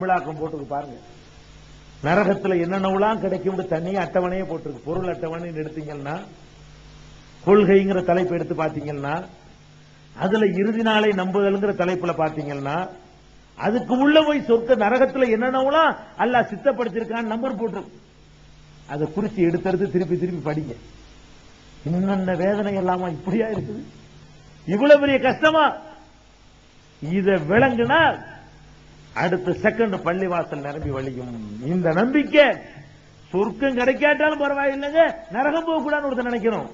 தமிழாக்கம் போட்டுக்கு பாருங்க. நரகத்துல என்னென்னலாம் கிடைக்கும் தண்ணியை அட்டவணையே போட்டிருக்கு. பொருள் அட்டவணை எடுத்தீங்கன்னா கொள்கைங்கிற தலைப்பு எடுத்து பாத்தீங்கன்னா அதுல இறுதி நாளை நம்புதல்ங்கிற தலைப்புல பாத்தீங்கன்னா அதுக்கு உள்ள போய் சொர்க்க நரகத்துல என்னென்னலாம் அல்லாஹ் சித்தப்படுத்திருக்கான்னு நம்பர் போட்டிருக்கு. அதை குறிச்சு எடுத்தெடுத்து திருப்பி திருப்பி படிங்க. என்னென்ன வேதனை எல்லாமா இப்படியா இருக்குது? இவ்வளவு பெரிய கஷ்டமா? இத விளங்குனா அடுத்த செகண்ட் பள்ளிவாசல் நிரம்பி வழியும். இந்த நம்பிக்கை சொர்க்கம் கிடைக்காட்டாலும் பரவாயில்லைங்க. நரகம் போக கூடாதுன்னு ஒருத்தர் நினைக்கிறோம்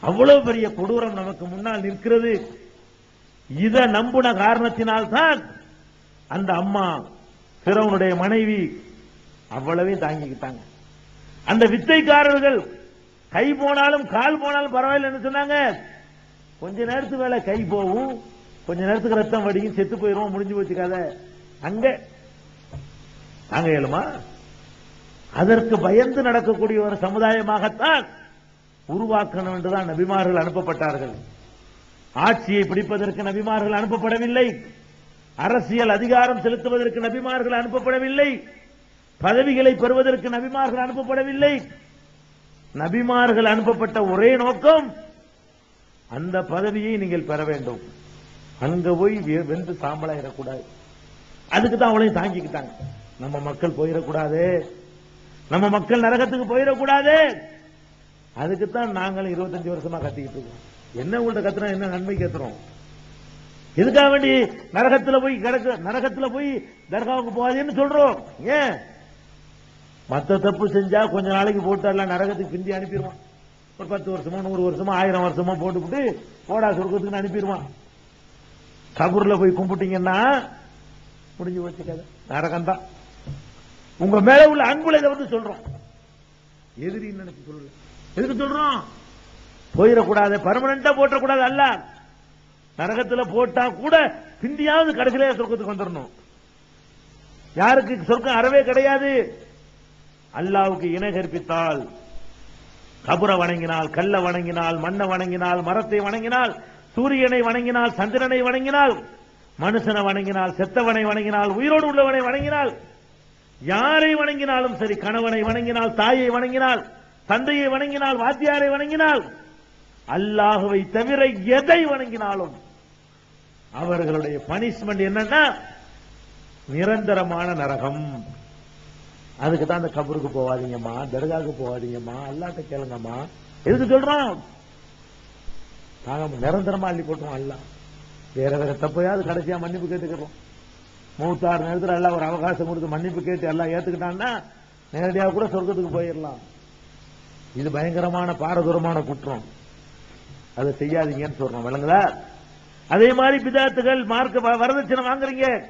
அவ்வளவு பெரிய கொடூரம் நமக்கு முன்னால் நிற்கிறது. இத நம்புன காரணத்தினால்தான் அந்த அம்மா பிறவனுடைய மனைவி அவ்வளவே தாங்கிக்கிட்டாங்க. அந்த வித்தைக்காரர்கள் கை போனாலும் கால் போனாலும் பரவாயில்லைன்னு சொன்னாங்க. கொஞ்ச நேரத்துக்கு வேலை கை போகும். கொஞ்ச நேரத்துக்கு ரத்தம் வடிக்கும் செத்து போயிருவோம் முடிஞ்சு போச்சு கதை. அங்க அங்க ஏழுமா? அதற்கு பயந்து நடக்கக்கூடிய ஒரு சமுதாயமாகத்தான் உருவாக்கணும் என்றுதான் நபிமார்கள் அனுப்பப்பட்டார்கள். ஆட்சியை பிடிப்பதற்கு நபிமார்கள் அனுப்பப்படவில்லை. அரசியல் அதிகாரம் செலுத்துவதற்கு நபிமார்கள் அனுப்பப்படவில்லை. பதவிகளை பெறுவதற்கு நபிமார்கள் அனுப்பப்படவில்லை. நபிமார்கள் அனுப்பப்பட்ட ஒரே நோக்கம் அந்த பதவியை நீங்கள் பெற வேண்டும். அங்க போய் வெ- வெந்து சாம்பலாயிடக்கூடாது அதுக்கு தான் அவளையும் தாங்கிக்கிட்டாங்க. நம்ம மக்கள் போயிடக்கூடாது. நம்ம மக்கள் நரகத்துக்கு போயிடக்கூடாது. அதுக்கு தான் நாங்களும் இருபத்தஞ்சு வருஷமா கத்திக்கிட்டு இருக்கோம். என்ன உங்கள்ட்ட கத்துறோம் என்ன நன்மை கத்துறோம் எதுக்காக வேண்டி நரகத்துல போய் கிடக்கு நரகத்துல போய் தர்காவுக்கு போகாதேன்னு சொல்றோம். ஏன்? மத்த தப்பு செஞ்சா கொஞ்ச நாளைக்கு போட்டு எல்லாம் நரகத்துக்கு பிந்தி அனுப்பிடுவான். ஒரு பத்து வருஷமோ நூறு வருஷமோ ஆயிரம் வருஷமா போட்டுவிட்டு போடா சொர்க்கத்துக்கு அனுப்பிடுவான். கபூர்ல போய் கும்பிட்டீங்கன்னா முடிஞ்சு வச்சு கதை. நரகம் தான் உங்க மேல உள்ள அன்புல இதை வந்து சொல்றோம். எதிரின்னு நினைச்சு சொல்ல எதுக்கு சொல்றோம்? போயிடக்கூடாது. பர்மனண்டா போட்டக்கூடாது அல்ல. நரகத்துல போட்டா கூட பிந்தியாவது கடைசியிலே சொர்க்கத்துக்கு வந்துடணும் யாருக்கு சொர்க்கம் அறவே கிடையாது. அல்லாவுக்கு இணை கற்பித்தால். கபுரை வணங்கினால் கல்லை வணங்கினால் மண்ணை வணங்கினால் மரத்தை வணங்கினால் சூரியனை வணங்கினால் சந்திரனை வணங்கினால் மனுஷனை வணங்கினால் செத்தவனை வணங்கினால் உயிரோடு உள்ளவனை வணங்கினால் யாரை வணங்கினாலும் சரி கணவனை வணங்கினால் தாயை வணங்கினால் தந்தையை வணங்கினால் வாத்தியாரை வணங்கினால் அல்லாஹுவை தவிர எதை வணங்கினாலும் அவர்களுடைய பனிஷ்மெண்ட் என்னன்னா நிரந்தரமான நரகம். அதுக்கு தான் அந்த கபருக்கு போவாதீங்கம்மா தர்காவுக்கு போவாதீங்கம்மா அல்லாட்ட கேளுங்கம்மா. எதுக்கு சொல்றான் நாங்கள் நிரந்தரமா அள்ளி போட்டுருவோம் எல்லாம் வேற வேற தப்பையாவது கடைசியா மன்னிப்பு கேட்டுக்கிறோம். மூத்தாறு நேரத்தில் எல்லாம் ஒரு அவகாசம் கொடுத்து மன்னிப்பு கேட்டு எல்லாம் ஏத்துக்கிட்டான்னா நேரடியாக கூட சொர்க்கத்துக்கு போயிடலாம். இது பயங்கரமான பாரதூரமான குற்றம். அதை செய்யாதீங்கன்னு சொல்றோம் விளங்குதா? அதே மாதிரி பிதாத்துகள் மார்க்க வ- வரதட்சணை வாங்குறீங்க.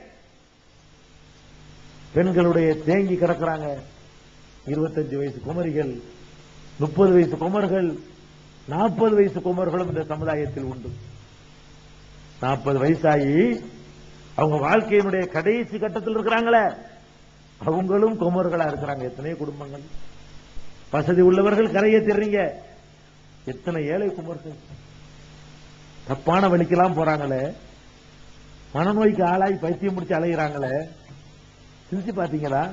பெண்களுடைய தேங்கி கிடக்குறாங்க. இருபத்தஞ்சு வயசு குமரிகள் முப்பது வயசு குமர்கள் நாற்பது வயசு குமர்களும் இந்த சமுதாயத்தில் உண்டு. நாற்பது வயசாகி அவங்க வாழ்க்கையினுடைய கடைசி கட்டத்தில் இருக்கிறாங்களே. அவங்களும் குமர்களா இருக்கிறாங்க. எத்தனையோ குடும்பங்கள். வசதி உள்ளவர்கள் கரையை தெரிறீங்க. எத்தனை ஏழை குமர்கள். தப்பான வழிக்கெல்லாம் போறாங்களே. மனநோய்க்கு ஆளாகி பைத்தியம் முடிச்சு அலைகிறாங்களே சிந்திச்சு பாத்தீங்களா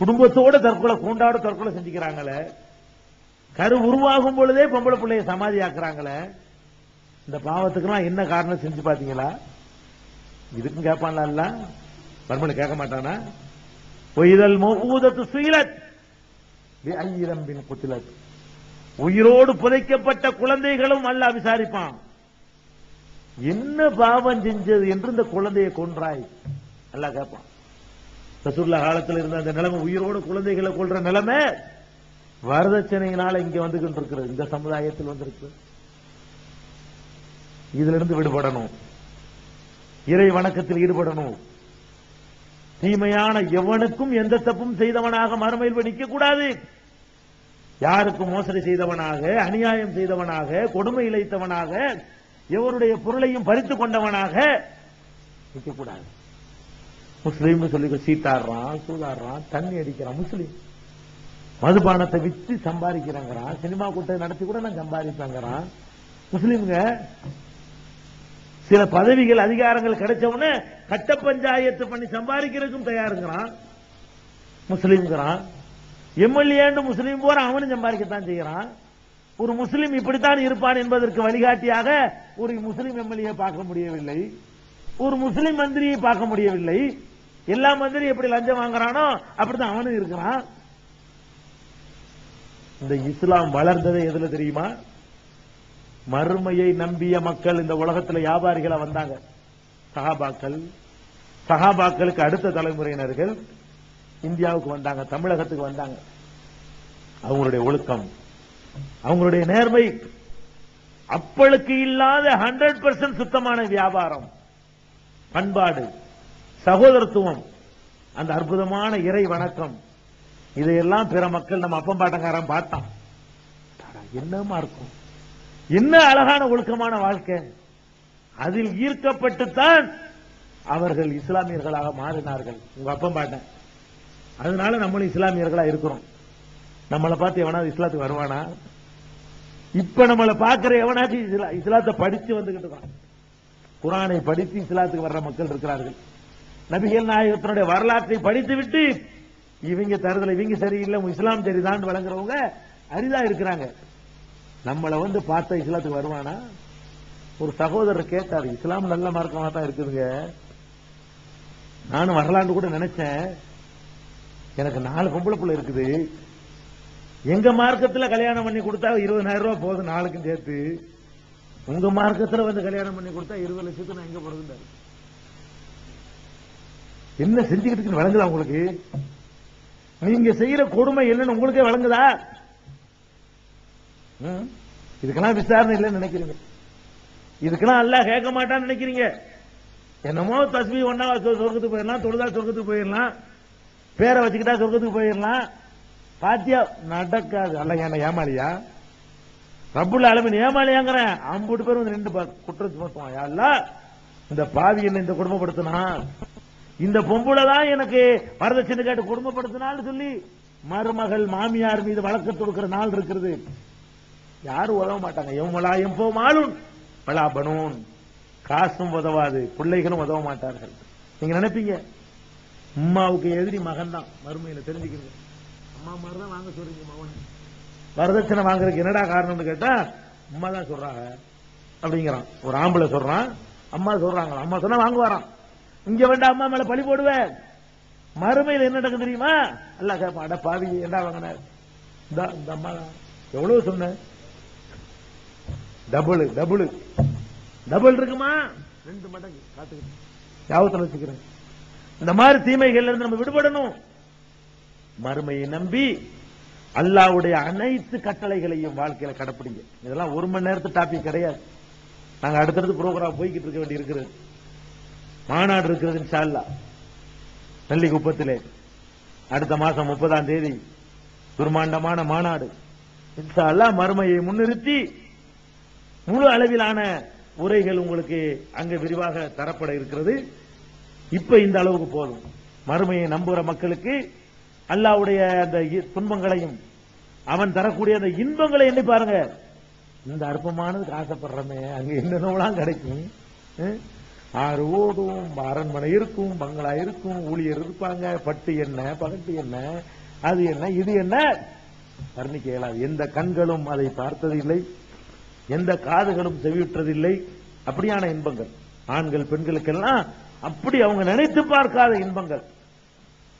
குடும்பத்தோட தற்கொலை கூண்டாட தற்கொலை செஞ்சுக்கிறாங்களே. கரு உருவாகும் பொழுதே பொம்பளை பிள்ளைய சமாதி ஆக்குறாங்களே இந்த பாவத்துக்கெல்லாம் என்ன காரணம் செஞ்சு பாத்தீங்களா இதுக்கும் கேட்பான்ல அல்ல. மறுமொழி கேட்க மாட்டானா? பொய்தல் ஊதத்து சுயிலத் ஐயிரம்பின் குத்திலத் உயிரோடு புதைக்கப்பட்ட குழந்தைகளும் அல்ல விசாரிப்பான். என்ன பாவம் செஞ்சது என்று இந்த குழந்தையை கொன்றாய்? நல்லா கேட்பான். ரசூல்லா காலத்தில் இருந்த அந்த நிலைமை உயிரோடு குழந்தைகளை கொள்ற நிலைமை வரதட்சணையினால இங்க வந்துகிட்டு இருக்கிறது இந்த சமுதாயத்தில் வந்திருக்கு. இதுல இருந்து விடுபடணும். இறை வணக்கத்தில் ஈடுபடணும். தீமையான எவனுக்கும் எந்த தப்பும் செய்தவனாக மறுமையில் நிற்க கூடாது. யாருக்கும் மோசடி செய்தவனாக அநியாயம் செய்தவனாக கொடுமை இழைத்தவனாக எவருடைய பொருளையும் பறித்து கொண்டவனாக நிற்கக்கூடாது முஸ்லீம் சொல்லி சீட்டாடுறான் சூதாடுறான் தண்ணி அடிக்கிறான் முஸ்லீம். மதுபானத்தை வித்து சம்பாதிக்கிறாங்கிறான். சினிமா கூட்டம் நடத்தி கூட நான் சம்பாதிப்பேங்கிறான். முஸ்லீம்ங்க சில பதவிகள் அதிகாரங்கள் கிடைச்ச கட்ட பஞ்சாயத்து பண்ணி சம்பாதிக்கிறதுக்கும் தயாருங்கிறான். முஸ்லீம்ங்கிறான். எம்எல்ஏண்டு முஸ்லீம் போற அவனும் சம்பாதிக்கத்தான் செய்யறான் ஒரு முஸ்லீம் இப்படித்தான் இருப்பான் என்பதற்கு வழிகாட்டியாக ஒரு முஸ்லீம் எம்எல்ஏ பார்க்க முடியவில்லை. ஒரு முஸ்லீம் மந்திரியை பார்க்க முடியவில்லை. எல்லா மந்திரி எப்படி லஞ்சம் வாங்குறானோ அப்படித்தான் அவனும் இருக்கிறான். இந்த இஸ்லாம் வளர்ந்தது எதுல தெரியுமா? மறுமையை நம்பிய மக்கள் இந்த உலகத்தில் வியாபாரிகளா வந்தாங்க. சஹாபாக்கள். சஹாபாக்களுக்கு அடுத்த தலைமுறையினர்கள் இந்தியாவுக்கு வந்தாங்க தமிழகத்துக்கு வந்தாங்க. அவங்களுடைய ஒழுக்கம் அவங்களுடைய நேர்மை. அப்பளுக்கு இல்லாத ஹண்ட்ரட் பர்சன்ட் சுத்தமான வியாபாரம் பண்பாடு சகோதரத்துவம் அந்த அற்புதமான இறை வணக்கம். இதையெல்லாம் பிற மக்கள் நம்ம அப்பம் பாட்டங்காரன் பார்த்தான். என்னமா இருக்கும்? என்ன அழகான ஒழுக்கமான வாழ்க்கை? அதில் ஈர்க்கப்பட்டுத்தான் அவர்கள் இஸ்லாமியர்களாக மாறினார்கள். உங்க அப்பம் பாட்டன் அதனால நம்மளும் இஸ்லாமியர்களா இருக்கிறோம். நம்மளை பார்த்து எவனாவது இஸ்லாத்துக்கு வருவானா? இப்ப நம்மளை பார்க்கிற எவனாச்சும் இஸ்லா- இஸ்லாத்தை படிச்சு வந்துகிட்டு இருக்கான். குரானை படித்து இஸ்லாத்துக்கு வர்ற மக்கள் இருக்கிறார்கள். நபிகள் நாயகத்தினுடைய வரலாற்றை படித்து விட்டு இவங்க தருதல இவங்க சரியில்லை இஸ்லாம் சரிதான் வழங்குறவங்க அரிதா இருக்கிறாங்க. நம்மளை வந்து பார்த்தா இஸ்லாத்துக்கு வருவானா? ஒரு சகோதரர் கேட்டார் இஸ்லாம் நல்ல மார்க்கமா தான் இருக்குதுங்க. நானும் வரலான்னு கூட நினைச்சேன். எனக்கு நாலு பொம்பளை பிள்ளை இருக்குது. எங்க மார்க்கத்துல கல்யாணம் பண்ணி கொடுத்தா இருபதாயிரம் ரூபாய் போதும் நாளுக்கும் சேர்த்து. உங்க மார்க்கத்துல வந்து கல்யாணம் பண்ணி கொடுத்தா இருபது லட்சத்துக்கு நான் எங்க போறதுன்னு என்ன செஞ்சுக்கிட்டு வழங்குதா உங்களுக்கு? நீங்க செய்யற கொடுமை என்னன்னு உங்களுக்கே வழங்குதா? ம்? இதுக்கெல்லாம் விசாரணை இல்லைன்னு நினைக்கிறீங்க. இதுக்கெல்லாம் அல்ல கேட்க மாட்டான்னு நினைக்கிறீங்க. என்னமோ தஸ்மி ஒன்னா சொர்க்கத்துக்கு போயிடலாம் தொழுதா சொர்க்கத்துக்கு போயிடலாம் பேரை வச்சுக்கிட்டா சொர்க்கத்துக்கு போயிடலாம். பாத்தியா? நடக்காது. அல்ல என்ன ஏமாளியா? ரப்புள்ள அளவின் ஏமாளியாங்கிறேன். அம்புட்டு பேர் வந்து ரெண்டு குற்றம் சுமத்துவான். யாருல இந்த பாவி என்ன இந்த குடும்பப்படுத்தினா இந்த பொம்பளை தான் எனக்கு வரதட்சணை கேட்டு குடும்பப்படுத்தினான்னு சொல்லி மருமகள் மாமியார் மீது வழக்கு தொடுக்கிற நாள் இருக்கிறது. யாரும் உதவ மாட்டாங்க. எவ்வளா எம்போ மாலும் பலா பனூன். காசும் உதவாது. பிள்ளைகளும் உதவ மாட்டார்கள். நீங்க நினைப்பீங்க? அம்மாவுக்கு எதிரி மகன் தான் மறுமையில தெரிஞ்சுக்கிறீங்க. அம்மா மாதிரி தான் வாங்க சொல்றீங்க மகன். வரதட்சணை வாங்குறதுக்கு என்னடா காரணம்னு கேட்டா அம்மா தான் சொல்றாங்க. அப்படிங்கிறான். ஒரு ஆம்பளை சொல்றான். அம்மா சொல்றாங்க. அம்மா சொன்னா வாங்குவாராம். இங்க வேண்டாம் அம்மா மேல பழி போடுவேன். மறுமையில் என்ன நடக்கும் தெரியுமா? அல்ல கேட்பான் அட பாவி என்ன வாங்கின இந்த அம்மா. எவ்வளவு சொன்ன? Double double. டபுள் இருக்குமா? ரெண்டு மடங்கு காத்துக்கிட்டு ஞாபகத்தில் வச்சுக்கிறேன். இந்த மாதிரி தீமைகள்ல இருந்து நம்ம விடுபடணும். மறுமையை நம்பி அல்லாவுடைய அனைத்து கட்டளைகளையும் வாழ்க்கையில கடைப்பிடிங்க. இதெல்லாம் ஒரு மணி நேரத்து டாபிக் கிடையாது. நாங்க அடுத்தடுத்து ப்ரோக்ராம் போய்கிட்டு இருக்க வேண்டி இருக்கிறது மாநாடு இருக்கிறது இன்ஷா அல்லாஹ் அடுத்த மாசம் முப்பதாம் தேதி துர்மாண்டமான மாநாடு. இன்ஷால்லா மறுமையை முன்னிறுத்தி முழு அளவிலான உரைகள் உங்களுக்கு அங்கு விரிவாக தரப்பட இருக்கிறது. இப்ப இந்த அளவுக்கு போதும். மறுமையை நம்புகிற மக்களுக்கு அல்லாவுடைய அந்த துன்பங்களையும் அவன் தரக்கூடிய அந்த இன்பங்களை எண்ணி பாருங்க. இந்த அற்பமானதுக்கு ஆசைப்படுறமே அங்க என்னென்னலாம் கிடைக்கும்? ஆறு ஓடும் அரண்மனை இருக்கும் பங்களா இருக்கும் ஊழியர் இருப்பாங்க. பட்டு என்ன பகட்டு என்ன அது என்ன இது என்ன? வர்ணிக்க இயலாது எந்த கண்களும் அதை பார்த்ததில்லை. எந்த காதுகளும் செவியுற்றதில்லை. அப்படியான இன்பங்கள். ஆண்கள் பெண்களுக்கெல்லாம் அப்படி அவங்க நினைத்து பார்க்காத இன்பங்கள்.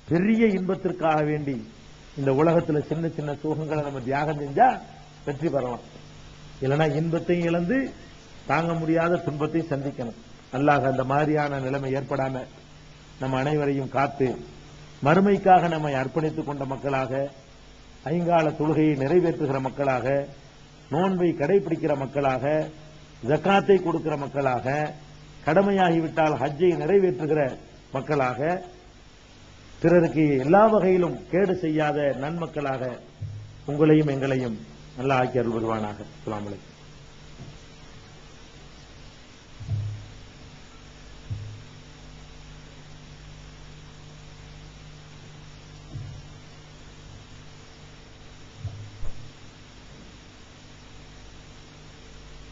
பெரிய இன்பத்திற்காக வேண்டி இந்த உலகத்துல சின்ன சின்ன சுகங்களை நம்ம தியாகம் செஞ்சா வெற்றி பெறலாம். இல்லைன்னா இன்பத்தையும் இழந்து தாங்க முடியாத துன்பத்தையும் சந்திக்கணும். அல்லாஹ் அந்த மாதிரியான நிலைமை ஏற்படாம நம் அனைவரையும் காத்து மறுமைக்காக நம்மை அர்ப்பணித்துக் கொண்ட மக்களாக ஐங்கால தொழுகையை நிறைவேற்றுகிற மக்களாக நோன்பை கடைபிடிக்கிற மக்களாக ஜக்காத்தை கொடுக்கிற மக்களாக கடமையாகிவிட்டால் ஹஜ்ஜை நிறைவேற்றுகிற மக்களாக பிறருக்கு எல்லா வகையிலும் கேடு செய்யாத நன்மக்களாக உங்களையும் எங்களையும் நல்லா ஆக்கி அருள் வருவானாக அஸ்ஸலாமு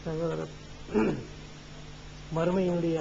சகோதரர். மறுமையினுடைய